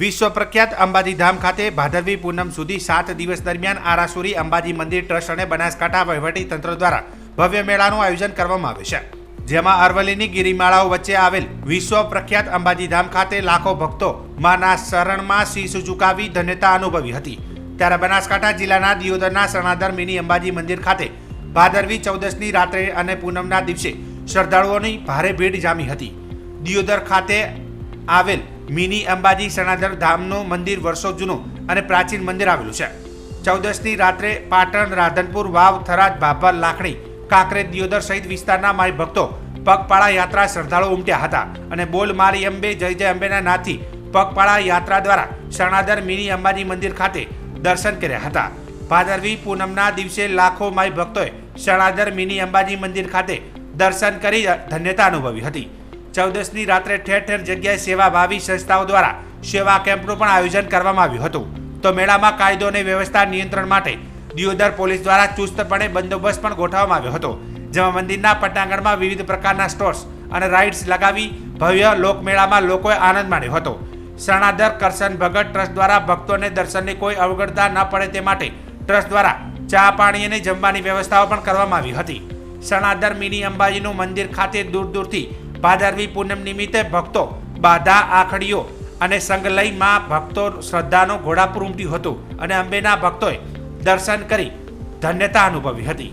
વિશ્વ પ્રખ્યાત અંબાજી ધામ ખાતે ભાદરવી પૂનમ સુધી સાત દિવસ દરમિયાન આરાસુરી અંબાજી મંદિર ટ્રસ્ટ અને બનાસકાંઠા તંત્ર દ્વારા ભવ્ય મેળાનું આયોજન કરવામાં આવ્યું છે. જેમાં અરવલ્લીની ગિરિમાળાઓ વચ્ચે આવેલ વિશ્વ પ્રખ્યાત અંબાજી ધામ ખાતે લાખો ભક્તો માના શરણમાં શીશ ઝુકાવી ધન્યતા અનુભવી હતી. ત્યારે બનાસકાંઠા જિલ્લાના દિયોદરના શરણાધર મિની અંબાજી મંદિર ખાતે ભાદરવી ચૌદસની રાત્રે અને પૂનમના દિવસે શ્રદ્ધાળુઓની ભારે ભીડ જામી હતી. દિયોદર ખાતે આવેલ મિની અંબાજી સણાદર ધામનું મંદિર વર્ષો જૂનું અને પ્રાચીન મંદિર આવેલું છે. ચૌદસની રાત્રે પાટણ, રાધનપુર, વાવ, થરાદ ભાભર લાખણી કાંકરેજ દિયોદર સહિત વિસ્તારના માય ભક્તો પગપાળા યાત્રા શ્રદ્ધાળુ ઉમટ્યા હતા અને બોલ મારી અંબે, જય જય અંબેના નાથી પગપાળા યાત્રા દ્વારા શરણાધર મિની અંબાજી મંદિર ખાતે દર્શન કર્યા હતા. ભાદરવી પૂનમના દિવસે લાખો માય ભક્તોએ શરણાધર મિની અંબાજી મંદિર ખાતે દર્શન કરી ધન્યતા અનુભવી હતી. ચૌદસની રાત્રે ઠેર ઠેર જગ્યાએ સેવાભાવી સંસ્થાઓ દ્વારા સેવા કેમ્પનું પણ આયોજન કરવામાં આવ્યું હતું. તો મેળામાં કાયદો અને વ્યવસ્થા નિયંત્રણ માટે દિયોદર પોલીસ દ્વારા ચુસ્તપણે બંદોબસ્ત પણ ગોઠવવામાં આવ્યો હતો. જેમાં મંદિરના પટાંગણમાં વિવિધ પ્રકારના સ્ટોર્સ અને રાઇડ્સ લગાવી ભવ્ય લોકમેળામાં લોકોએ આનંદ માણ્યો હતો. શરણાધર કરશન ભગત ટ્રસ્ટ દ્વારા ભક્તોને દર્શનની કોઈ અવગણતા ન પડે તે માટે ટ્રસ્ટ દ્વારા ચા પાણી અને જમવાની વ્યવસ્થાઓ પણ કરવામાં આવી હતી. શરણાધર મિની અંબાજીનું મંદિર ખાતે દૂર દૂરથી ભાદરવી પૂનમ નિમિત્તે ભક્તો, બાધા, આખડીઓ અને સંગલયમાં ભક્તો શ્રદ્ધાનો ઘોડાપુર ઉમટ્યું હતું અને અંબેના ભક્તોએ દર્શન કરી ધન્યતા અનુભવી હતી.